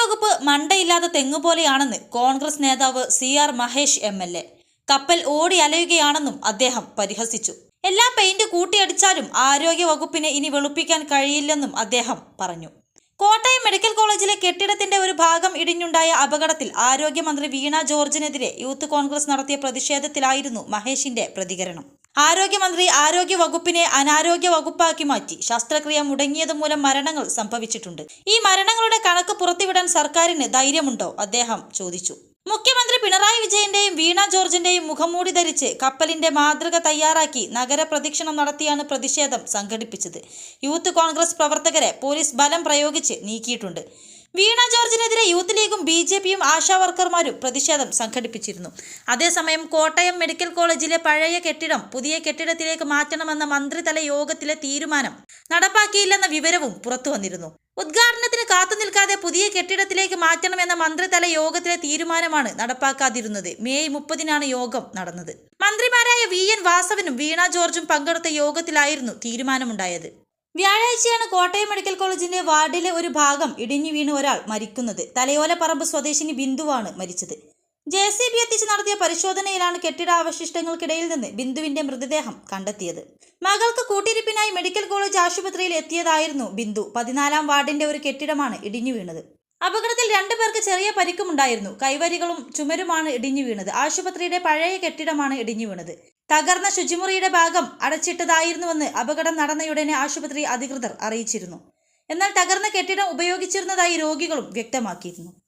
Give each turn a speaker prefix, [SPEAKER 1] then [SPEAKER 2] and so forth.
[SPEAKER 1] ആരോഗ്യവകുപ്പ് മണ്ടയില്ലാത്ത തെങ്ങുപോലെയാണെന്ന് കോൺഗ്രസ് നേതാവ് C R Mahesh M L A. കപ്പൽ ഓടി അലയുകയാണെന്നും അദ്ദേഹം പരിഹസിച്ചു. എല്ലാ പെയിന്റ് കൂട്ടിയടിച്ചാലും ആരോഗ്യ വകുപ്പിനെ ഇനി വെളുപ്പിക്കാൻ കഴിയില്ലെന്നും അദ്ദേഹം പറഞ്ഞു. കോട്ടയം മെഡിക്കൽ കോളേജിലെ കെട്ടിടത്തിന്റെ ഒരു ഭാഗം ഇടിഞ്ഞുണ്ടായ അപകടത്തിൽ ആരോഗ്യമന്ത്രി വീണ ജോർജിനെതിരെ യൂത്ത് കോൺഗ്രസ് നടത്തിയ പ്രതിഷേധത്തിലായിരുന്നു മഹേഷിന്റെ പ്രതികരണം. ആരോഗ്യമന്ത്രി ആരോഗ്യ വകുപ്പിനെ അനാരോഗ്യ വകുപ്പാക്കി മാറ്റി. ശസ്ത്രക്രിയ മുടങ്ങിയത് മൂലം മരണങ്ങൾ സംഭവിച്ചിട്ടുണ്ട്. ഈ മരണങ്ങളുടെ കണക്ക് പുറത്തുവിടാൻ സർക്കാരിന് ധൈര്യമുണ്ടോ? അദ്ദേഹം ചോദിച്ചു. മുഖ്യമന്ത്രി പിണറായി വിജയന്റെയും വീണ ജോർജിന്റെയും മുഖംമൂടി ധരിച്ച് കപ്പലിന്റെ മാതൃക തയ്യാറാക്കി നഗര പ്രദക്ഷിണം നടത്തിയാണ് പ്രതിഷേധം സംഘടിപ്പിച്ചത്. യൂത്ത് കോൺഗ്രസ് പ്രവർത്തകരെ പോലീസ് ബലം പ്രയോഗിച്ച് നീക്കിയിട്ടുണ്ട്. വീണ ജോർജിനെതിരെ യൂത്ത് ലീഗും ബി ജെ പിയും ആശാവർക്കർമാരും പ്രതിഷേധം സംഘടിപ്പിച്ചിരുന്നു. അതേസമയം കോട്ടയം മെഡിക്കൽ കോളേജിലെ പഴയ കെട്ടിടം പുതിയ കെട്ടിടത്തിലേക്ക് മാറ്റണമെന്ന മന്ത്രിതല യോഗത്തിലെ തീരുമാനം നടപ്പാക്കിയില്ലെന്ന വിവരവും പുറത്തു വന്നിരുന്നു ഉദ്ഘാടനത്തിന് കാത്തു നിൽക്കാതെ പുതിയ കെട്ടിടത്തിലേക്ക് മാറ്റണമെന്ന മന്ത്രിതല യോഗത്തിലെ തീരുമാനമാണ് നടപ്പാക്കാതിരുന്നത്. മെയ് മുപ്പതിനാണ് യോഗം നടന്നത്. മന്ത്രിമാരായ വി എൻ വാസവനും വീണ ജോർജും പങ്കെടുത്ത യോഗത്തിലായിരുന്നു തീരുമാനമുണ്ടായത്. വ്യാഴാഴ്ചയാണ് കോട്ടയം മെഡിക്കൽ കോളേജിന്റെ വാർഡിലെ ഒരു ഭാഗം ഇടിഞ്ഞു വീണ് ഒരാൾ മരിക്കുന്നത്. തലയോലപ്പറമ്പ് സ്വദേശിനി ബിന്ദുവാണ് മരിച്ചത്. ജെ സി ബി എത്തിച്ച് നടത്തിയ പരിശോധനയിലാണ് കെട്ടിടാവശിഷ്ടങ്ങൾക്കിടയിൽ നിന്ന് ബിന്ദുവിന്റെ മൃതദേഹം കണ്ടെത്തിയത്. മകൾക്ക് കൂട്ടിരിപ്പിനായി മെഡിക്കൽ കോളേജ് ആശുപത്രിയിൽ എത്തിയതായിരുന്നു ബിന്ദു. പതിനാലാം വാർഡിന്റെ ഒരു കെട്ടിടമാണ് ഇടിഞ്ഞു വീണത്. അപകടത്തിൽ രണ്ടു പേർക്ക് ചെറിയ പരിക്കുമുണ്ടായിരുന്നു കൈവരികളും ചുമരുമാണ് ഇടിഞ്ഞു വീണത്. ആശുപത്രിയുടെ പഴയ കെട്ടിടമാണ് ഇടിഞ്ഞു വീണത്. തകർന്ന ശുചിമുറിയുടെ ഭാഗം അടച്ചിട്ടതായിരുന്നുവെന്ന് അപകടം നടന്നയുടനെ ആശുപത്രി അധികൃതർ അറിയിച്ചിരുന്നു. എന്നാൽ തകർന്ന കെട്ടിടം ഉപയോഗിച്ചിരുന്നതായി രോഗികളും വ്യക്തമാക്കിയിരുന്നു.